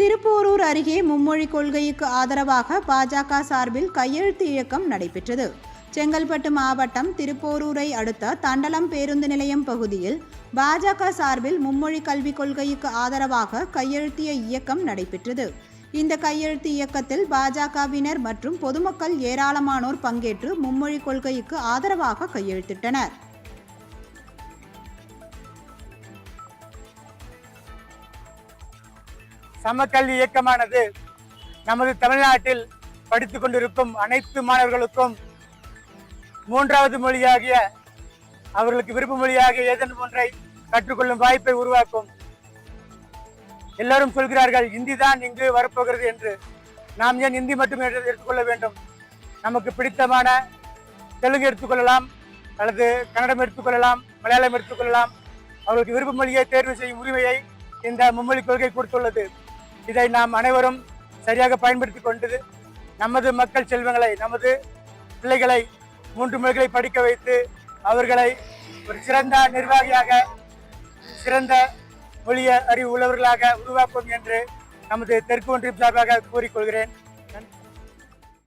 திருப்போரூர் அருகே மும்மொழி கொள்கைக்கு ஆதரவாக பாஜக சார்பில் கையெழுத்து இயக்கம் நடைபெற்றது. செங்கல்பட்டு மாவட்டம் திருப்போரூரை அடுத்த தண்டலம் பேருந்து நிலையம் பகுதியில் பாஜக சார்பில் மும்மொழி கல்விக் கொள்கைக்கு ஆதரவாக கையெழுத்திய இயக்கம் நடைபெற்றது. இந்த கையெழுத்து இயக்கத்தில் பாஜகவினர் மற்றும் பொதுமக்கள் ஏராளமானோர் பங்கேற்று மும்மொழி கொள்கைக்கு ஆதரவாக கையெழுத்திட்டனர். சமக்கல்வி இயக்கமானது நமது தமிழ்நாட்டில் படித்து கொண்டிருக்கும் அனைத்து மாணவர்களுக்கும் மூன்றாவது மொழியாகிய அவர்களுக்கு விருப்ப மொழியாகிய ஏதேனும் ஒன்றை கற்றுக்கொள்ளும் வாய்ப்பை உருவாக்கும். எல்லோரும் சொல்கிறார்கள் இந்தி தான் இங்கு வரப்போகிறது என்று. நாம் ஏன் இந்தி மட்டுமே எடுத்துக்கொள்ள வேண்டும்? நமக்கு பிடித்தமான தெலுங்கு எடுத்துக்கொள்ளலாம் அல்லது கன்னடம் எடுத்துக்கொள்ளலாம் மலையாளம் எடுத்துக்கொள்ளலாம். அவர்களுக்கு விருப்ப மொழியை தேர்வு செய்யும் உரிமையை இந்த மும்மொழி கொள்கை கொடுத்துள்ளது. இதை நாம் அனைவரும் சரியாக பயன்படுத்தி கொண்டு நமது மக்கள் செல்வங்களை நமது பிள்ளைகளை மூன்று மொழிகளை படிக்க வைத்து அவர்களை ஒரு சிறந்த நிர்வாகியாக சிறந்த மொழிய அறிவு உள்ளவர்களாக உருவாக்கும் என்று நமது தெற்கு ஒன்றியம் சார்பாக கூறிக்கொள்கிறேன்.